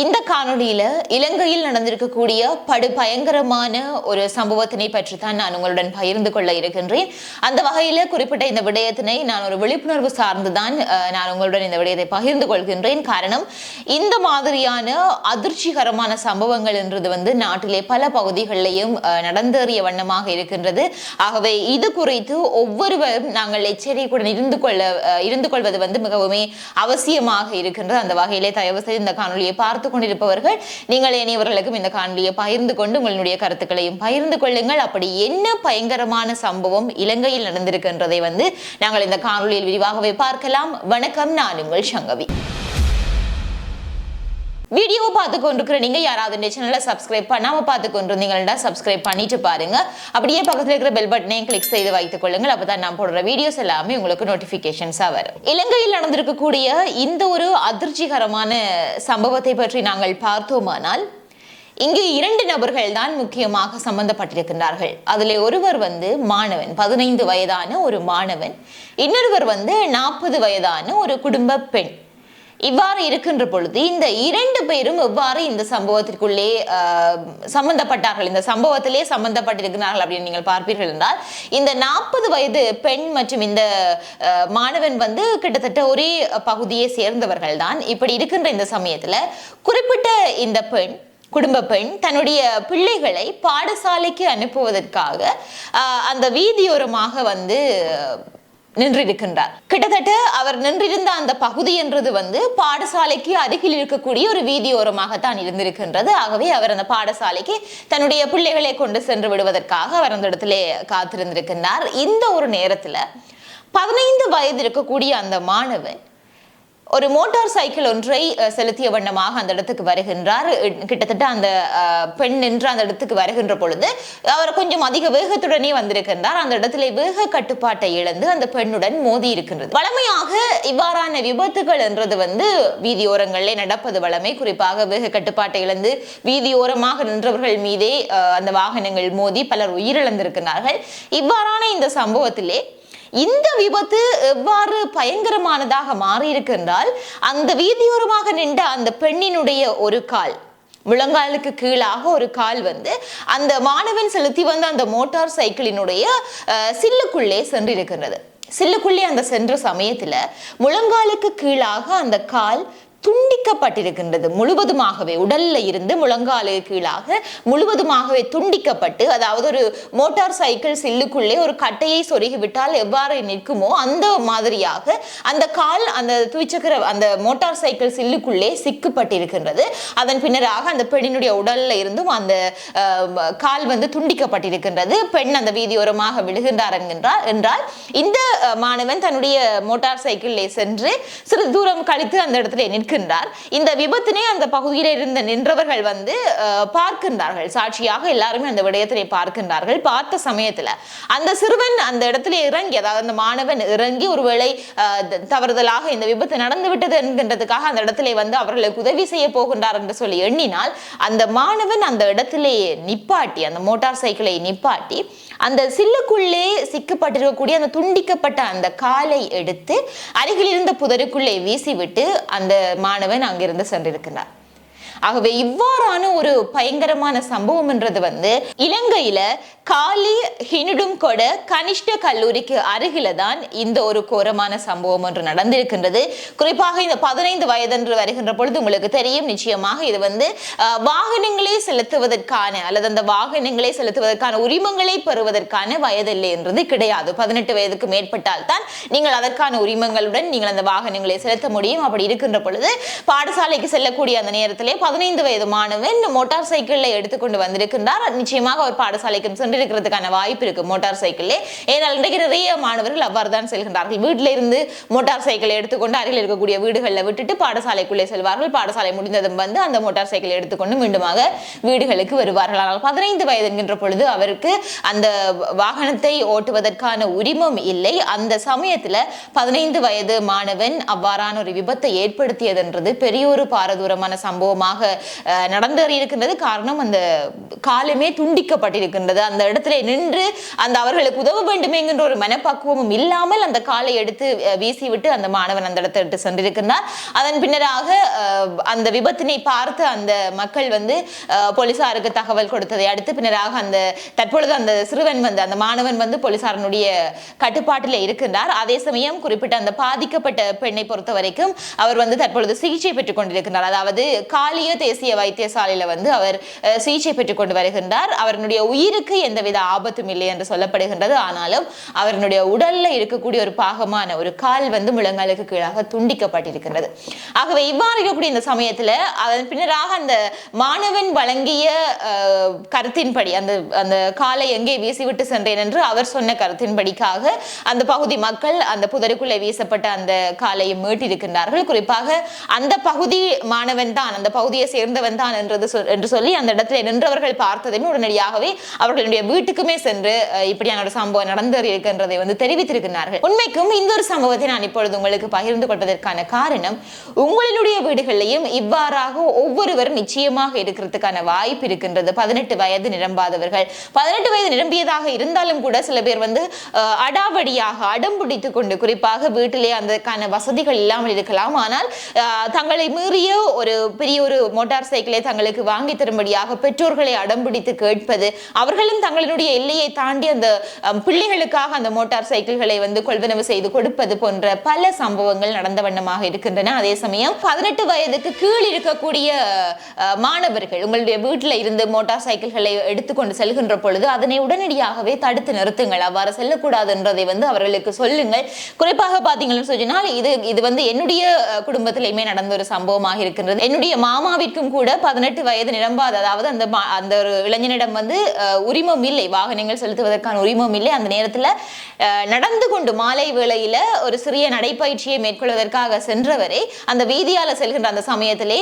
இந்த காணொளியில இலங்கையில் நடந்திருக்கக்கூடிய படு பயங்கரமான ஒரு சம்பவத்தினை பற்றி தான் நான் உங்களுடன் பகிர்ந்து கொள்ள இருக்கின்றேன். அந்த வகையில குறிப்பிட்ட இந்த விடயத்தினை நான் ஒரு விழிப்புணர்வு சார்ந்துதான் நான் உங்களுடன் இந்த விடயத்தை பகிர்ந்து கொள்கின்றேன். காரணம் இந்த மாதிரியான அதிர்ச்சிகரமான சம்பவங்கள் என்றது வந்து நாட்டிலே பல பகுதிகளிலையும் நடந்தேறிய வண்ணமாக இருக்கின்றது. ஆகவே இது குறித்து ஒவ்வொருவரும் நாங்கள் எச்சரிக்கையுடன் இருந்து கொள்ள இருந்து கொள்வது வந்து மிகவுமே அவசியமாக இருக்கின்றது. அந்த வகையிலே தயவு செய்து இந்த காணொலியை பார்த்து கொண்டிருப்பவர்கள் நீங்கள் இனியவர்களுக்கும் இந்த காணொலியை பகிர்ந்து கொண்டு உங்களுடைய கருத்துக்களையும் பகிர்ந்து கொள்ளுங்கள். அப்படி என்ன பயங்கரமான சம்பவம் இலங்கையில் நடந்திருக்கின்றதை வந்து நாங்கள் இந்த காணொலியில் விரிவாகவே பார்க்கலாம். வணக்கம் நான் உங்கள் சங்கவி. வீடியோவை பார்த்து கொண்டிருக்கிற நீங்கள் யாராவது இந்த சேனலை சப்ஸ்கிரைப் பண்ணாமல் பார்த்து கொண்டிருந்தீங்கன்னா சப்ஸ்கிரைப் பண்ணிட்டு பாருங்க. அப்படியே பக்கத்தில் இருக்கிற பெல் பட்டனையும் கிளிக் செய்து வைத்துக் கொள்ளுங்கள். அப்போ தான் நான் போடுற வீடியோஸ் எல்லாமே உங்களுக்கு நோட்டிஃபிகேஷன்ஸாக வரும். இலங்கையில் நடந்திருக்கக்கூடிய இந்த ஒரு அதிர்ச்சிகரமான சம்பவத்தை பற்றி நாங்கள் பார்த்தோமானால் இங்கு இரண்டு நபர்கள் தான் முக்கியமாக சம்பந்தப்பட்டிருக்கின்றார்கள். அதில் ஒருவர் வந்து மாணவன் பதினைந்து வயதான ஒரு மாணவன். இன்னொருவர் வந்து நாற்பது வயதான ஒரு குடும்ப பெண். இவ்வாறு இருக்கின்ற பொழுது இந்த இரண்டு பேரும் எவ்வாறு இந்த சம்பவத்திற்குள்ளே சம்பந்தப்பட்டார்கள்? இந்த சம்பவத்திலே சம்பந்தப்பட்டிருக்கிறார்கள் அப்படின்னு நீங்கள் பார்ப்பீர்கள் என்றால் இந்த நாற்பது வயது பெண் மற்றும் இந்த மாணவன் வந்து கிட்டத்தட்ட ஒரே பகுதியை சேர்ந்தவர்கள் தான் இப்படி இருக்கின்ற இந்த சமயத்தில் குறிப்பிட்ட இந்த பெண் குடும்ப பெண் தன்னுடைய பிள்ளைகளை பாடசாலைக்கு அனுப்புவதற்காக அந்த வீதியோரமாக வந்து நின்றிருக்கின்றார். கிட்டத்தட்ட அவர் நின்றிருந்த அந்த பகுதி என்றது வந்து பாடசாலைக்கு அருகில் இருக்கக்கூடிய ஒரு வீதியோரமாகத்தான் இருந்திருக்கின்றது. ஆகவே அவர் அந்த பாடசாலைக்கு தன்னுடைய பிள்ளைகளை கொண்டு சென்று விடுவதற்காக அவர் அந்த இடத்திலே காத்திருந்திருக்கின்றார். இந்த ஒரு நேரத்துல பதினைந்து வயது இருக்கக்கூடிய அந்த மாணவன் ஒரு மோட்டார் சைக்கிள் ஒன்றை செலுத்திய வண்ணமாக அந்த இடத்துக்கு வருகின்றார். கிட்டத்தட்ட அந்த பெண் நின்று அந்த இடத்துக்கு வருகின்ற பொழுது அவர் கொஞ்சம் அதிக வேகத்துடனே வந்திருக்கின்றார். அந்த இடத்துல வேக கட்டுப்பாட்டை இழந்து அந்த பெண்ணுடன் மோதி இருக்கின்றது. வளமையாக இவ்வாறான விபத்துகள் என்றது வந்து வீதியோரங்களிலே நடப்பது வளமை குறிப்பாக வேக கட்டுப்பாட்டை இழந்து வீதியோரமாக நின்றவர்கள் மீதே அந்த வாகனங்கள் மோதி பலர் உயிரிழந்திருக்கிறார்கள் இவ்வாறான இந்த சம்பவத்திலே இந்த விபத்து எவ்வாறு பயங்கரமானதாக மாறியிருக்கென்றால் அந்த வீதியோரமாக நின்ற அந்த பெண்ணினுடைய ஒரு கால். முழங்காலுக்கு கீழாக ஒரு கால் வந்து அந்த மாணவன் செலுத்தி வந்த அந்த மோட்டார் சைக்கிளினுடைய அஹ், சில்லுக்குள்ளே சென்றிருக்கின்றது. சில்லுக்குள்ளே அந்த சென்ற சமயத்துல முழங்காலுக்கு கீழாக அந்த கால் துண்டிக்கப்பட்டிருக்கின்றது. முழுவதுமாகவே உடல்ல இருந்து முழங்காலு கீழாக முழுவதுமாகவே துண்டிக்கப்பட்டு அதாவது ஒரு மோட்டார் சைக்கிள் சில்லுக்குள்ளே ஒரு கட்டையை சொருகி விட்டால் எவ்வாறு நிற்குமோ அந்த மாதிரியாக அந்த கால் அந்த துவிச்சக்கர அந்த மோட்டார் சைக்கிள் சில்லுக்குள்ளே சிக்கப்பட்டிருக்கின்றது. அதன் பின்னராக அந்த பெண்ணினுடைய உடல்ல இருந்தும் அந்த கால் வந்து துண்டிக்கப்பட்டிருக்கின்றது. பெண் அந்த வீதியோரமாக விழுகின்றார் என்கின்றார் என்றால் இந்த மாணவன் தன்னுடைய மோட்டார் சைக்கிளிலே சென்று சிறிது தூரம் கழித்து அந்த இடத்துல நிற்கின்றார். இந்த விபத்தினை அந்த பகுதியில் இருந்த நின்றவர்கள் வந்து பார்க்கின்றார்கள். சாட்சியாக எல்லாருமே அந்த விடயத்தினை பார்க்கின்றார்கள். பார்த்த சமயத்துல அந்த சிறுவன் அந்த இடத்துல இறங்கி அதாவது அந்த மாணவன் இறங்கி ஒருவேளை த- தவறுதலாக இந்த விபத்து நடந்து விட்டது என்கின்றதுக்காக அந்த இடத்துல வந்து அவர்களுக்கு உதவி செய்ய போகின்றார் என்று சொல்லி எண்ணினால் அந்த மாணவன் அந்த இடத்திலேயே நிப்பாட்டி அந்த மோட்டார் சைக்கிளை நிப்பாட்டி அந்த சில்லுக்குள்ளே சிக்கப்பட்டிருக்கக்கூடிய அந்த துண்டிக்கப்பட்ட அந்த காலை எடுத்து அருகில் இருந்த புதருக்குள்ளே வீசிவிட்டு அந்த மாணவன் அங்கிருந்து சென்றிருக்கிறார். ஆகவே இவ்வாறான ஒரு பயங்கரமான சம்பவம் என்றது வந்து இலங்கையில காலி ஹினுடும் கொட கனிஷ்ட கல்லூரிக்கு அருகில தான் இந்த ஒரு கோரமான சம்பவம் ஒன்று நடந்திருக்கின்றது. குறிப்பாக இந்த பதினைந்து வயதென்று வருகின்ற பொழுது உங்களுக்கு தெரியும் நிச்சயமாக இது வந்து வாகனங்களை செலுத்துவதற்கான அல்லது அந்த வாகனங்களை செலுத்துவதற்கான உரிமங்களை பெறுவதற்கான வயதில்லை என்றது கிடையாது. பதினெட்டு வயதுக்கு மேற்பட்டால் தான் நீங்கள் அதற்கான உரிமங்களுடன் நீங்கள் அந்த வாகனங்களை செலுத்த முடியும். அப்படி இருக்கின்ற பொழுது பாடசாலைக்கு செல்லக்கூடிய அந்த நேரத்திலே பதினைந்து வயது மாணவன் மோட்டார் சைக்கிளில் எடுத்துக்கொண்டு வந்திருக்கின்றார். நிச்சயமாக அவர் பாடசாலைக்கு சென்றிருக்கிறதுக்கான வாய்ப்பு இருக்கு. மோட்டார் சைக்கிளில். ஏனால் இன்றைக்கு நிறைய மாணவர்கள் அவ்வாறு தான் செல்கின்றார்கள். வீட்டில இருந்து மோட்டார் சைக்கிளை எடுத்துக்கொண்டு அருகில் இருக்கக்கூடிய வீடுகளில் விட்டுட்டு பாடசாலைக்குள்ளே செல்வார்கள். பாடசாலை முடிந்ததும் வந்து அந்த மோட்டார் சைக்கிளை எடுத்துக்கொண்டு மீண்டுமாக வீடுகளுக்கு வருவார்கள். ஆனால் பதினைந்து வயது என்கின்ற பொழுது அவருக்கு அந்த வாகனத்தை ஓட்டுவதற்கான உரிமம் இல்லை. அந்த சமயத்துல பதினைந்து வயது மாணவன் அவ்வாறான ஒரு விபத்தை ஏற்படுத்தியதென்றது பெரிய ஒரு பாரதூரமான சம்பவமாக சம்பவமாக அஹ், காரணம் அந்த காலமே துண்டிக்கப்பட்டிருக்கின்றது. அந்த இடத்துல நின்று அந்த அவர்களுக்கு உதவ வேண்டுமே என்கின்ற ஒரு மனப்பக்குவமும் இல்லாமல் அந்த காலை எடுத்து வீசிவிட்டு அந்த மாணவன் அந்த இடத்தை விட்டு சென்றிருக்கின்றார். அதன் பின்னராக அந்த விபத்தினை பார்த்து அந்த மக்கள் வந்து போலீசாருக்கு தகவல் கொடுத்ததை அடுத்து பின்னராக அந்த தற்பொழுது அந்த சிறுவன் வந்து அந்த மாணவன் வந்து போலீசாரனுடைய கட்டுப்பாட்டில் இருக்கின்றார். அதே சமயம் குறிப்பிட்ட அந்த பாதிக்கப்பட்ட பெண்ணை பொறுத்த வரைக்கும் அவர் வந்து தற்பொழுது சிகிச்சை பெற்றுக் கொண்டிருக்கின்றார். அதாவது காலிய தேசிய வைத்தியசாலையில வந்து அவர் சிகிச்சை பெற்றுக் கொண்டு வருகின்றார். அவருடைய உயிருக்கு எந்தவித ஆபத்தும் இல்லை என்று சொல்லப்படுகின்றது. ஆனாலும் அவருடைய உடல்ல இருக்கக்கூடிய ஒரு பாகமான ஒரு கால் வந்து முழங்காலுக்கு கீழாக துண்டிக்கப்பட்டிருக்கின்றது. ஆகவே இவ்வாறு இருக்கக்கூடிய இந்த சமயத்துல அதன் பின்னராக அந்த மாணவன் வழங்கிய கருத்தின்படி அந்த அந்த காலை எங்கே வீசிவிட்டு சென்றேன் என்று அவர் சொன்ன கருத்தின்படிக்காக அந்த பகுதி மக்கள் அந்த புதருக்குள்ளே வீசப்பட்ட அந்த காலையை மீட்டிருக்கின்றார்கள். குறிப்பாக அந்த பகுதி மாணவன் தான் அந்த பகுதி பகுதியை சேர்ந்தவன் தான் என்றது என்று சொல்லி அந்த இடத்துல நின்றவர்கள் பார்த்ததுமே உடனடியாகவே அவர்களுடைய வீட்டுக்குமே சென்று இப்படியான ஒரு சம்பவம் நடந்தேறி இருக்கின்றதை வந்து தெரிவித்திருக்கிறார்கள் உண்மைக்கும் இந்த ஒரு சம்பவத்தை நான் இப்பொழுது உங்களுக்கு பகிர்ந்து கொள்வதற்கான காரணம் உங்களுடைய வீடுகளிலையும் இவ்வாறாக ஒவ்வொருவரும் நிச்சயமாக இருக்கிறதுக்கான வாய்ப்பு இருக்கின்றது. பதினெட்டு வயது நிரம்பாதவர்கள். பதினெட்டு வயது நிரம்பியதாக இருந்தாலும் கூட சில பேர் வந்து அடாவடியாக அடம் பிடித்துக் கொண்டு குறிப்பாக வீட்டிலே அதற்கான வசதிகள் இல்லாமல் இருக்கலாம். ஆனால் தங்களை மீறிய ஒரு பெரிய ஒரு மோட்டார் சைக்கிளை தங்களுக்கு வாங்கி தரும்படியாக பெற்றோர்களை அடம்பிடித்து கேட்பது அவர்களும் தங்களுடைய எல்லையை தாண்டி அந்த பிள்ளைகளுக்காக அந்த மோட்டார் சைக்கிள்களை வந்து கொள்வனவு செய்து கொடுப்பது போன்ற பல சம்பவங்கள் நடந்த வண்ணமாக இருக்கின்றன. அதே சமயம் பதினெட்டு வயதுக்கு கீழ் இருக்கக்கூடிய மாணவர்கள் உங்களுடைய வீட்டில் இருந்து மோட்டார் சைக்கிள்களை எடுத்துக்கொண்டு செல்கின்ற பொழுது அதனை உடனடியாகவே தடுத்து நிறுத்துங்கள். அவ்வாறு செல்லக்கூடாது என்றதை வந்து அவர்களுக்கு சொல்லுங்கள். குறிப்பாக பார்த்தீங்கன்னு சொன்னால் இது இது வந்து என்னுடைய குடும்பத்திலையுமே நடந்த ஒரு சம்பவமாக இருக்கின்றது. என்னுடைய மாமா அம்மாவிற்கும் கூட பதினெட்டு வயது நிரம்பாத அதாவது அந்த அந்த ஒரு இளைஞனிடம் வந்து உரிமம் இல்லை. வாகனங்கள் செலுத்துவதற்கான உரிமம் இல்லை. அந்த நேரத்தில் நடந்து கொண்டு மாலை வேளையில ஒரு சிறிய நடைப்பயிற்சியை மேற்கொள்வதற்காக சென்றவரை அந்த வீதியால செல்கின்ற அந்த சமயத்திலே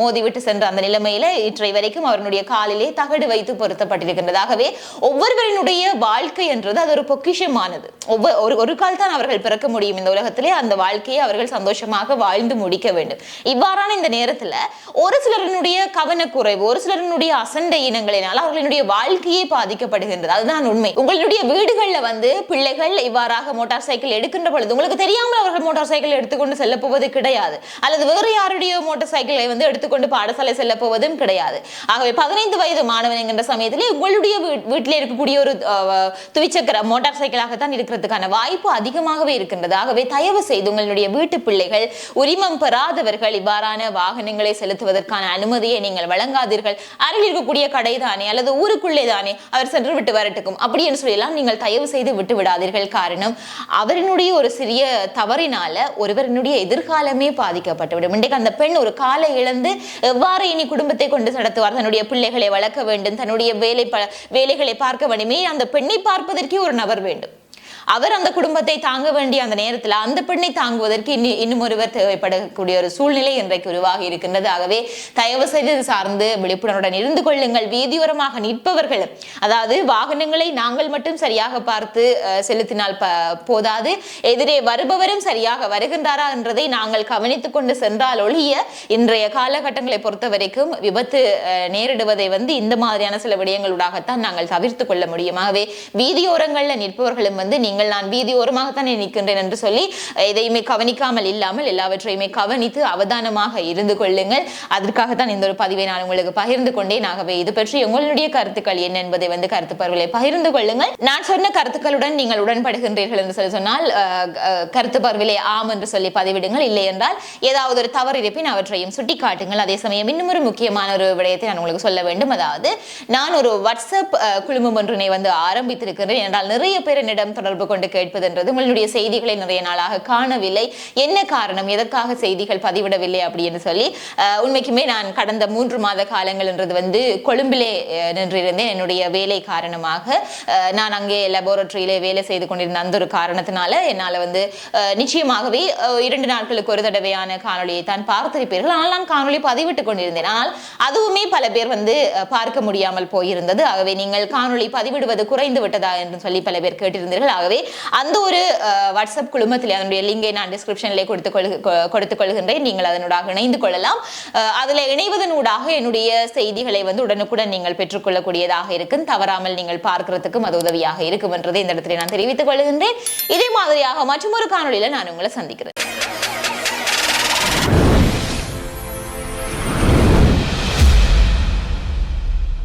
மோதிவிட்டு சென்ற அந்த நிலைமையில இற்றை வரைக்கும் அவருடைய காலிலே தகடு வைத்து பொருத்தப்பட்டிருக்கின்றதாகவே ஒவ்வொருவரினுடைய வாழ்க்கை என்றது அது ஒரு பொக்கிஷமானது. ஒவ்வொரு ஒரு ஒரு கால் தான் அவர்கள் பிறக்க முடியும் இந்த உலகத்திலே. அந்த வாழ்க்கையை அவர்கள் சந்தோஷமாக வாழ்ந்து முடிக்க வேண்டும். இவ்வாறான இந்த நேரத்துல ஒரு சிலரினுடைய கவனக்குறைவு ஒரு சிலரினுடைய அசண்டை இனங்களினால் அவர்களுடைய வாழ்க்கையே பாதிக்கப்படுகின்றது. அதுதான் உண்மை. உங்களுடைய வீடுகளில் வந்து பிள்ளைகள் இவ்வாறாக மோட்டார் சைக்கிள் எடுக்கின்ற பொழுது உங்களுக்கு தெரியாமல் அவர்கள் மோட்டார் சைக்கிள் எடுத்துக்கொண்டு செல்ல போவது கிடையாது. அல்லது வேறு யாருடைய மோட்டார் சைக்கிளை வந்து எடுத்துக்கொண்டு பாடசாலை செல்ல போவதும் கிடையாது. ஆகவே பதினைந்து வயது மாணவன் என்கின்ற சமயத்திலே உங்களுடைய வீட்டில் வீட்டிலே இருக்கக்கூடிய ஒரு துவிச்சக்கர மோட்டார் சைக்கிளாகத்தான் இருக்கிறதுக்கான வாய்ப்பு அதிகமாகவே இருக்கின்றது. ஆகவே தயவு செய்து உங்களுடைய வீட்டு பிள்ளைகள் உரிமம் பெறாதவர்கள் இவ்வாறான வாகனங்களை செலுத்துவதற்கான அனுமதியை நீங்கள் வழங்காதீர்கள். அருகில் இருக்கக்கூடிய கடை தானே அல்லது ஊருக்குள்ளே தானே அவர் சென்று விட்டு வரட்டுக்கும். அப்படி என்று சொல்லலாம் நீங்கள் தயவு செய்து விட்டு விடாதீர்கள். காரணம் அவரினுடைய ஒரு சிறிய தவறினால ஒருவரினுடைய எதிர்காலமே பாதிக்கப்பட்டுவிடும். இன்றைக்கு அந்த பெண் ஒரு காலை இழந்து எவ்வாறு இனி குடும்பத்தை கொண்டு நடத்துவார்? தன்னுடைய பிள்ளைகளை வளர்க்க வேண்டும். தன்னுடைய வேலை ப- வேலைகளை பார்க்க வேண்டுமே அந்த பெண்ணை பார்ப்பதற்கே ஒரு நபர் வேண்டும். அவர் அந்த குடும்பத்தை தாங்க வேண்டிய அந்த நேரத்தில் அந்த பெண்ணை தாங்குவதற்கு இன்னும் இன்னும் ஒருவர் தேவைப்படக்கூடிய ஒரு சூழ்நிலை இன்றைக்கு உருவாகி இருக்கின்றது. ஆகவே தயவு செய்து சார்ந்து விழிப்புணர்வுடன் இருந்து கொள்ளுங்கள். வீதியோரமாக நிற்பவர்கள் அதாவது வாகனங்களை நாங்கள் மட்டும் சரியாக பார்த்து செலுத்தினால் ப- போதாது. எதிரே வருபவரும் சரியாக வருகின்றாரா என்றதை நாங்கள் கவனித்துக் கொண்டு சென்றால் ஒழிய இன்றைய காலகட்டங்களை பொறுத்த வரைக்கும் விபத்து நேரிடுவதை வந்து இந்த மாதிரியான சில விடயங்களூடாகத்தான் நாங்கள் தவிர்த்து கொள்ள முடியும். ஆகவே வீதியோரங்களில் நிற்பவர்களும் வந்து நீங்கள் நான் வீதியோரமாகத்தான் நிற்கின்றேன் என்று சொல்லி எதையுமே கவனிக்காமல் இல்லாமல் எல்லாவற்றையுமே கவனித்து அவதானமாக இருந்து கொள்ளுங்கள். அதற்காகத்தான் இந்த ஒரு பதிவை நான் உங்களுக்கு பகிர்ந்து கொண்டேன். ஆகவே இது பற்றி உங்களுடைய கருத்துக்கள் என்ன என்பதை வந்து கருத்து பருவலை பகிர்ந்து கொள்ளுங்கள். நான் சொன்ன கருத்துக்களுடன் நீங்கள் உடன்படுகின்றீர்கள் என்று சொல்லி சொன்னால் கருத்து பார்வையிலே ஆம் என்று சொல்லி பதிவிடுங்கள். இல்லை என்றால் ஏதாவது ஒரு தவறு இருப்பின் அவற்றையும் சுட்டி காட்டுங்கள் அதே சமயம் இன்னும் ஒரு முக்கியமான ஒரு விடயத்தை நான் உங்களுக்கு சொல்ல வேண்டும். அதாவது நான் ஒரு வாட்ஸ்அப் குழுமம் ஒன்றினை வந்து ஆரம்பித்திருக்கிறேன் என்றால் நிறைய பேர் என்னிடம் தொடர்பு கொண்டு கேட்பதுன்றது உங்களுடைய செய்திகளை நிறைய நாளாக காணவில்லை. என்ன காரணம்? எதற்காக செய்திகள் பதிவிடவில்லை அப்படின்னு சொல்லி உண்மைக்குமே நான் கடந்த மூன்று மாத காலங்கள்ன்றது வந்து கொழும்பிலே நின்றிருந்தேன். என்னுடைய வேலை காரணமாக நான் அங்கே லெபோரட்டரியிலே வேலை செய்து கொண்டிருந்த அந்த ஒரு காரணத்தினால என்னால் வந்து நிச்சயமாகவே இரண்டு நாட்களுக்கு ஒரு தடவையான காணொளியை தான் பார்த்திருப்பீர்கள். ஆனால் நான் காணொளி பதிவிட்டு கொண்டிருந்தேன். ஆனால் அதுவுமே பல பேர் வந்து பார்க்க முடியாமல் போயிருந்தது. ஆகவே நீங்கள் காணொளி பதிவிடுவது குறைந்து விட்டதா என்று சொல்லி பல பேர் கேட்டிருந்தீர்கள். ஆகவே ஆகவே அந்த ஒரு வாட்ஸ்அப் குழுமத்தில் அதனுடைய லிங்கை நான் டிஸ்கிரிப்ஷனிலே கொடுத்து கொள்கு கொடுத்துக் கொள்கின்றேன் நீங்கள் அதனூடாக இணைந்து கொள்ளலாம். அஹ், அதில் இணைவதனூடாக என்னுடைய செய்திகளை வந்து உடனுக்குடன் நீங்கள் பெற்றுக்கொள்ளக்கூடியதாக இருக்கும். தவறாமல் நீங்கள் பார்க்கிறதுக்கும் அது உதவியாக இருக்கும் என்றதை இந்த இடத்துல நான் தெரிவித்துக் கொள்கின்றேன். இதே மாதிரியாக மற்றும் ஒரு காணொலியில் நான் உங்களை சந்திக்கிறேன்.